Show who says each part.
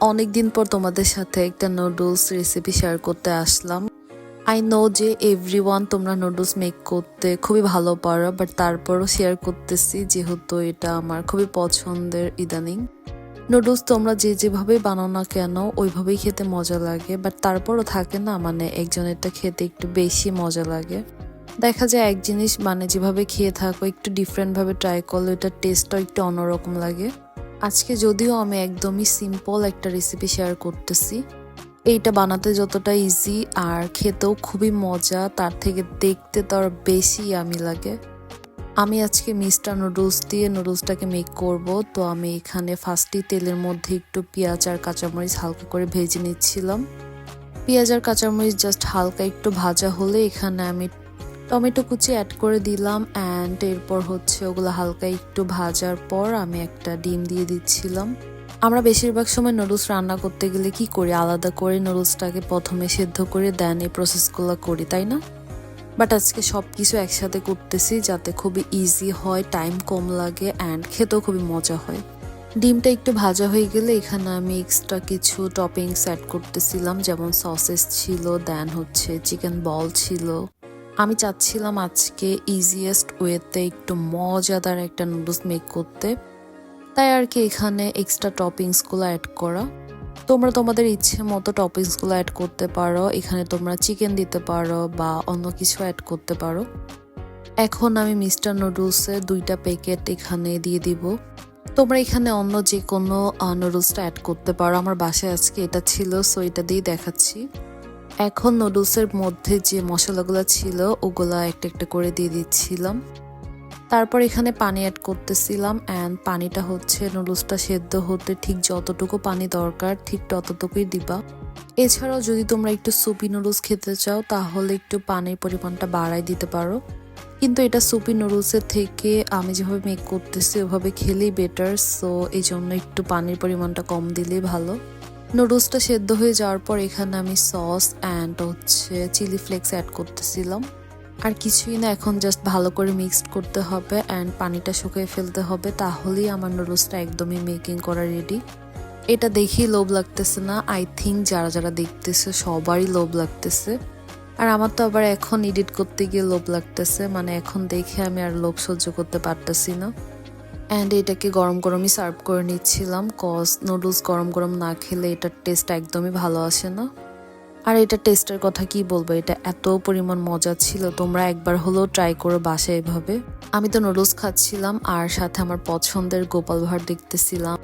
Speaker 1: অনেক দিন পর তোমাদের সাথে একটা নুডলস রেসিপি শেয়ার করতে আসলাম। আই নো যে এভরি ওয়ান তোমরা নুডলস মেক করতে খুবই ভালো পারো বাট তারপরও শেয়ার করতেছি যেহেতু এটা আমার খুবই পছন্দের ইদানিং। নুডলস তোমরা যে যেভাবে বানাও না কেন, ওইভাবেই খেতে মজা লাগে বাট তারপরও থাকে না মানে একজনেরটা খেতে একটু বেশি মজা লাগে। দেখা যায় এক জিনিস মানে যেভাবে খেয়ে থাকো, একটু ডিফারেন্টভাবে ট্রাই করলে ওটার টেস্টটাও একটু অন্যরকম লাগে। আজকে যদিও আমি একদমই সিম্পল একটা রেসিপি শেয়ার করতেছি। এইটা বানাতে যতটা ইজি আর খেতেও খুবই মজা, তার থেকে দেখতে তো আর বেশি আমি লাগে। আমি আজকে মিস্টার নুডলস দিয়ে নুডলসটাকে মেক করব। তো আমি এখানে ফার্স্টই তেলের মধ্যে একটু পেঁয়াজ আর কাঁচামরিচ হালকা করে ভেজে নিচ্ছিলাম। পেঁয়াজ আর কাঁচামরিচ জাস্ট হালকা একটু ভাজা হলে এখানে আমি টমেটো কুচি অ্যাড করে দিলাম অ্যান্ড এরপর হচ্ছে ওগুলো হালকা একটু ভাজার পর আমি একটা ডিম দিয়ে দিচ্ছিলাম। আমরা বেশিরভাগ সময় নুডলস রান্না করতে গেলে কি করি? আলাদা করে নুডলসটাকে প্রথমে সেদ্ধ করে দেন এই প্রসেসগুলো করি, তাই না? বাট আজকে সব কিছু একসাথে করতেছি যাতে খুবই ইজি হয় টাইম কম লাগে অ্যান্ড খেতেও খুবই মজা হয়। ডিমটা একটু ভাজা হয়ে গেলে এখানে আমি এক্সট্রা কিছু টপিংস অ্যাড করতেছিলাম, যেমন সসেস ছিল দেন হচ্ছে চিকেন বল ছিল। আমি চাচ্ছিলাম আজকে ইজিয়েস্ট ওয়েতে একটু মজাদার একটা নুডলস মেক করতে। তাই আর কি এখানে এক্সট্রা টপিংসগুলো অ্যাড করা। তোমরা তোমাদের ইচ্ছে মতো টপিংসগুলো অ্যাড করতে পারো। এখানে তোমরা চিকেন দিতে পারো বা অন্য কিছু অ্যাড করতে পারো। এখন আমি মিস্টার নুডলসের দুইটা প্যাকেট এখানে দিয়ে দিব। তোমরা এখানে অন্য যে কোনো নুডলসটা অ্যাড করতে পারো। আমার বাসায় আজকে এটা ছিল সো এটা দিয়েই দেখাচ্ছি। এখন নুডলসের মধ্যে যে মশলাগুলো ছিল, ওগুলো একটা একটা করে দিয়ে দিচ্ছিলাম। তারপর এখানে পানি অ্যাড করতেছিলাম অ্যান্ড পানিটা হচ্ছে নুডলসটা সেদ্ধ হতে ঠিক যতটুকু পানি দরকার, ঠিক ততটুকুই দিবা। এছাড়াও যদি তোমরা একটু সুপি নুডলস খেতে চাও, তাহলে একটু পানির পরিমাণটা বাড়াই দিতে পারো। কিন্তু এটা সুপি নুডলসের থেকে আমি যেভাবে মেক করতেছি, ওভাবে খেলেই বেটার সো এই জন্য একটু পানির পরিমাণটা কম দিলেই ভালো। নুডলসটা সেদ্ধ হয়ে যাওয়ার পর এখানে আমি সস অ্যান্ড হচ্ছে চিলি ফ্লেক্স অ্যাড করতেছিলাম। আর কিছুই না, এখন জাস্ট ভালো করে মিক্সড করতে হবে অ্যান্ড পানিটা শুকিয়ে ফেলতে হবে, তাহলেই আমার নুডলসটা একদমই মেকিং করা রেডি এটা দেখেই লোভ লাগতেছে না আই থিঙ্ক যারা যারা দেখতেছে সবারই লোভ লাগতেছে। আর আমার তো আবার এখন এডিট করতে গিয়ে লোভ লাগতেছে মানে এখন দেখে আমি আর লোভ সহ্য করতে পারতেছি না। অ্যান্ড এটাকে গরম গরমই সার্ভ করে নিচ্ছিলাম। কজ নুডলস গরম গরম না খেলে এটার টেস্ট একদমই ভালো আসে না। আর এটা টেস্টের কথা কি বলব? এটা এত পরিমাণ মজা ছিল। তোমরা একবার হলেও ট্রাই করো বাসায় এভাবে। আমি তো নুডলস খাচ্ছিলাম আর সাথে আমার পছন্দের গোপাল ভাঁড় দেখতেছিলাম।